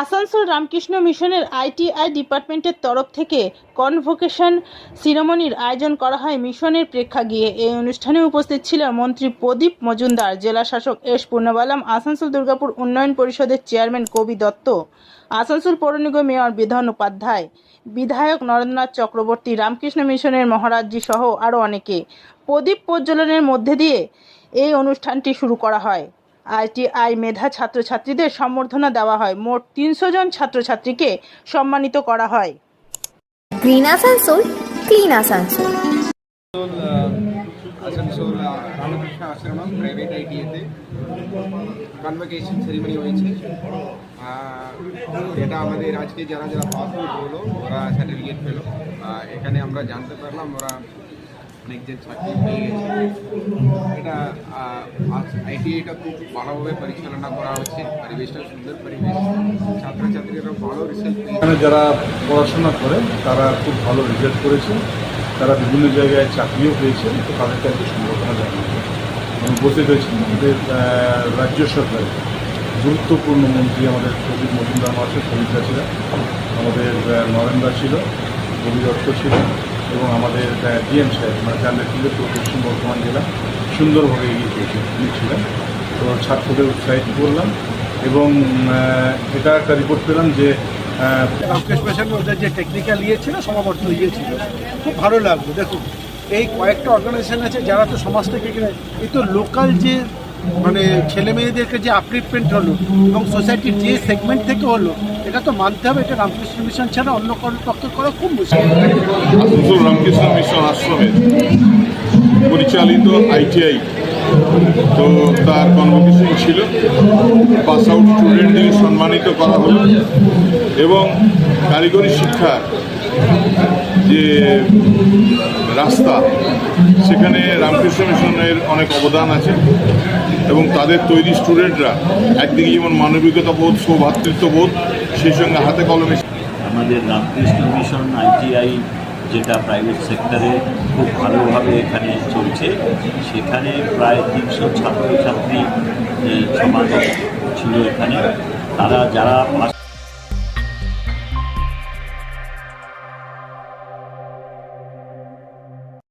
আসানসোল রামকৃষ্ণ মিশনের আইটিআই ডিপার্টমেন্টের তরফ থেকে কনভোকেশন সিরামনির আয়োজন করা হয় মিশনের প্রেক্ষাগৃহে। এই অনুষ্ঠানে উপস্থিত ছিলেন মন্ত্রী প্রদীপ মজুমদার, জেলা শাসক এস পূর্ণবালাম, আসানসোল দুর্গাপুর উন্নয়ন পরিষদের চেয়ারম্যান কবি দত্ত, আসানসোল পৌর নিগম মেয়র বিধান উপাধ্যায়, বিধায়ক নরেন্দ্রনাথ চক্রবর্তী, রামকৃষ্ণ মিশনের মহারাজজি সহ আরও অনেকে। প্রদীপ প্রজ্বলনের মধ্যে দিয়ে এই অনুষ্ঠানটি শুরু করা হয়। আইটিআই মেধা ছাত্রছাত্রীদের সম্বর্ধনা দেওয়া হয়। মোট তিনশো জন ছাত্রছাত্রীকে সম্মানিত করা হয়। Green Asansol clean Asansol. Asansol Ramakrishna আশ্রমম private আইটিএতে কনভোকেশন সেরিমনি হয়েছে। এটা আমাদের আজকে যারা যারা পাস আউট হলো ওরা সার্টিফিকেট পেল। এখানে আমরা জানতে পারলাম ওরা অনেকজন চাকরি এটা আইটিআইটা খুব ভালোভাবে পরিচালনা করা হচ্ছে। পরিবেশটা সুন্দর পরিবেশ। ছাত্রছাত্রীরা ভালো রেজাল্ট এখানে যারা পড়াশোনা করে, তারা খুব ভালো রেজাল্ট করেছে। তারা বিভিন্ন জায়গায় চাকরিও পেয়েছে, তো তাদেরকে আজকে সম্বর্ধনা জানানো আমি উপস্থিত হয়েছি আমাদের রাজ্য সরকার গুরুত্বপূর্ণ মন্ত্রী আমাদের প্রদীপ মজুমদার মহাশয় সবিতা ছিলেন আমাদের নরেন্দ্র ছিল, রবি দত্ত ছিল। এবং আমাদের ডিএম সাহেব মানে জানলে ছিল তো পশ্চিম বর্ধমান জেলা সুন্দরভাবে এগিয়ে তিনি তো ছাত্রদের উৎসাহিত করলাম এবং এটা একটা রিপোর্ট পেলাম যে ওদের যে টেকনিক্যাল ইয়ে ছিল সমাবর্তন ইয়ে ছিল, খুব ভালো লাগল। দেখুন, এই কয়েকটা অর্গানাইজেশন আছে যারা তো সমাজ থেকে এই তো লোকাল যে মানে ছেলে মেয়েদেরকে যে আপলিটমেন্ট হলো এবং সোসাইটির যে সেগমেন্ট থেকে হলো এটা তো মানতে হবে, এটা রামকৃষ্ণ মিশন ছাড়া অন্য কারোর পক্ষে করা খুব মুশকিল। রামকৃষ্ণ মিশন আশ্রমে পরিচালিত আইটিআই, তো তার কনভোকেশন ছিল পাস আউট স্টুডেন্টদের সম্মানিত করা হলো এবং কারিগরি শিক্ষা যে রাস্তা, সেখানে রামকৃষ্ণ মিশনের অনেক অবদান আছে এবং তাদের তৈরি স্টুডেন্টরা একদিকে যেমন মানবিকতা বোধ, সৌভাতৃত্ব বোধ সেই সঙ্গে হাতে কলমে আমাদের রামকৃষ্ণ মিশন আইটিআই যেটা প্রাইভেট সেক্টরে খুব ভালোভাবে এখানে চলছে, সেখানে প্রায় তিনশো ছাত্রছাত্রী সমাজ ছিল এখানে। তারা যারা